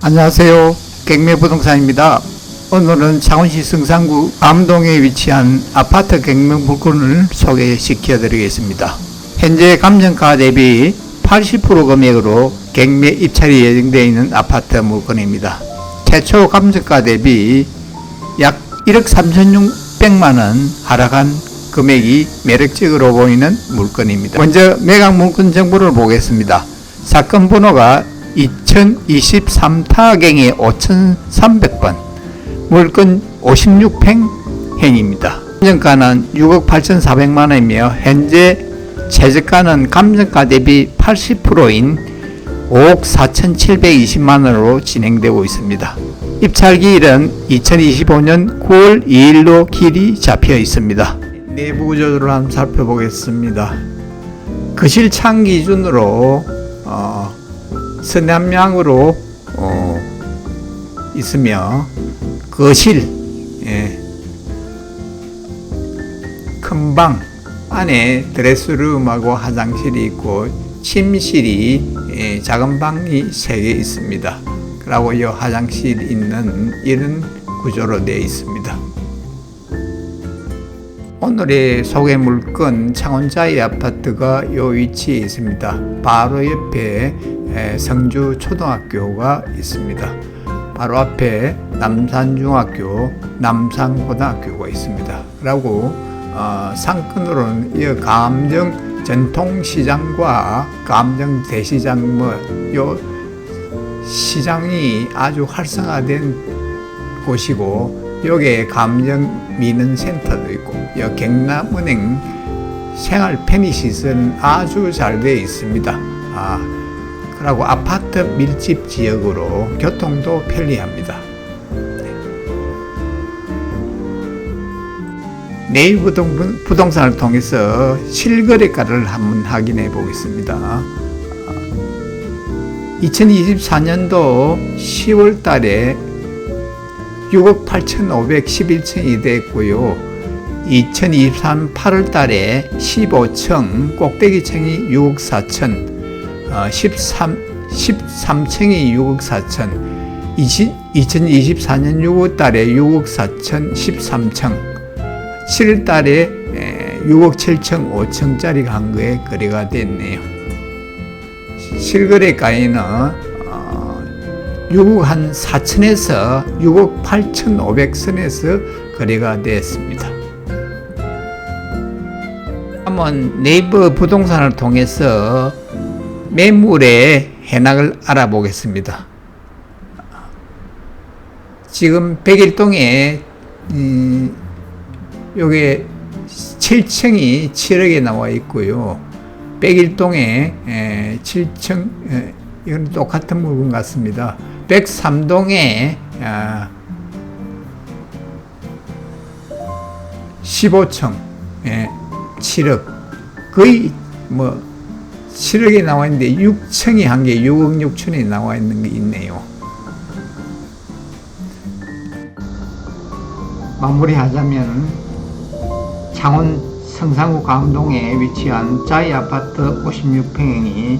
안녕하세요. 갱매부동산입니다. 오늘은 창원시 성산구 암동에 위치한 아파트 갱매 물건을 소개시켜 드리겠습니다. 현재 감정가 대비 80% 금액으로 갱매 입찰이 예정되어 있는 아파트 물건입니다. 최초 감정가 대비 약 1억 3,600만 원 하락한 금액이 매력적으로 보이는 물건입니다. 먼저 매각 물건 정보를 보겠습니다. 사건 번호가 2023 타경이 5,300번, 물건 56평행입니다. 감정가는 6억 8,400만 원이며 현재 최저가는 감정가 대비 80%인 5억 4,720만 원으로 진행되고 있습니다. 입찰 기일은 2025년 9월 2일로 길이 잡혀 있습니다. 내부 구조를 한번 살펴보겠습니다. 거실 창 기준으로 어, 서남향으로 어, 있으며 거실 예, 큰 방 안에 드레스룸하고 화장실이 있고 침실이 예, 작은 방이 세 개 있습니다. 그리고 이 화장실 있는 이런 구조로 되어 있습니다. 오늘의 소개 물건 창원자이 아파트가 요 위치에 있습니다. 바로 옆에 에, 성주 초등학교가 있습니다. 바로 앞에 남산중학교, 남산고등학교가 있습니다. 그리고 어, 상권으로는 이 감정 전통시장과 감정 대시장 뭐요 시장이 아주 활성화된 곳이고 여기에 감정 미는 센터도 있고 여 경남은행 생활 편의시설은 아주 잘 되어 있습니다. 아, 그리고 아파트 밀집 지역으로 교통도 편리합니다. 네이버 부동- 부동산을 통해서 실거래가를 한번 확인해 보겠습니다. 2024년도 10월 달에 6억 8,511층이 됐고요. 2023 8월 달에 15층 꼭대기층이 6억 4천, 어, 13, 13층이 6억 4천, 2024년 6월 달에 6억 4천 13층, 7월 달에 6억 7천 5층짜리가 한 거에 거래가 됐네요. 실거래가에는 어, 6억 한 4천에서 6억 8천 500선에서 거래가 됐습니다. 한번 네이버 부동산을 통해서 매물의 해낙을 알아보겠습니다. 지금 백일동에 음, 요게 7층이 7억에 나와 있고요. 백일동에 에, 7층 에, 이건 똑같은 물건 같습니다. 103동에 아, 15층 에, 7억 거의 뭐 7억에 나와 있는데 6층이 한 개 6억 6천에 나와 있는 게 있네요. 마무리하자면 창원 성산구 감동에 위치한 짜이 아파트 56평형이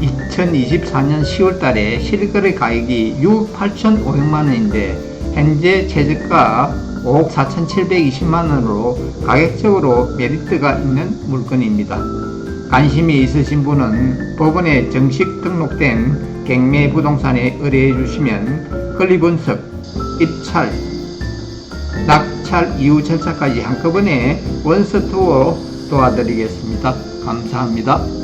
2024년 10월 달에 실거래 가격이 6억 8,500만 원인데 현재 최저가 5억 4,720만 원으로 가격적으로 메리트가 있는 물건입니다. 관심이 있으신 분은 법원에 정식 등록된 갱매 부동산에 의뢰해 주시면 권리 분석, 입찰, 낙찰 이후 절차까지 한꺼번에 원서 투어 도와드리겠습니다. 감사합니다.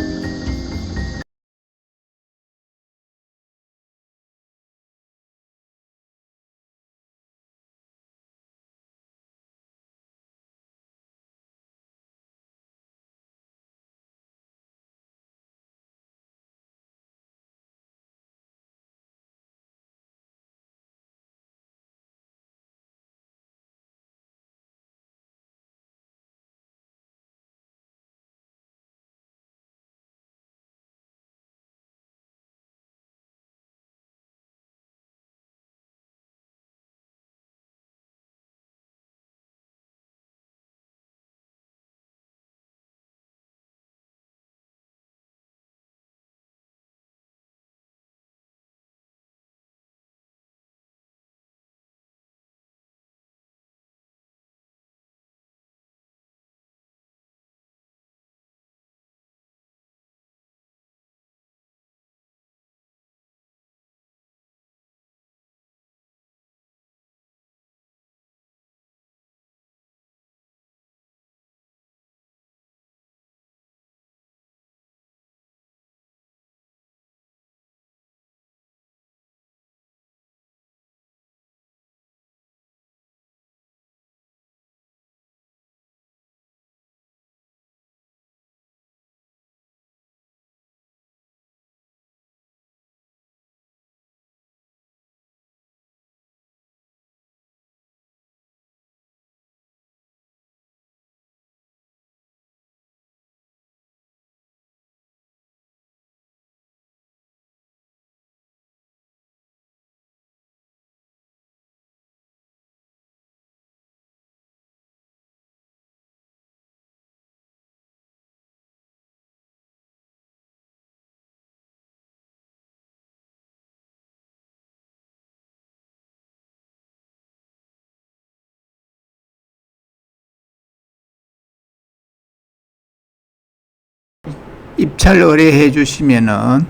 입찰 의뢰해 주시면은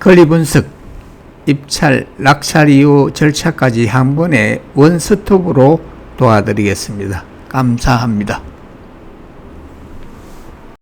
권리 분석, 입찰, 낙찰 이후 절차까지 한 번에 원스톱으로 도와드리겠습니다. 감사합니다.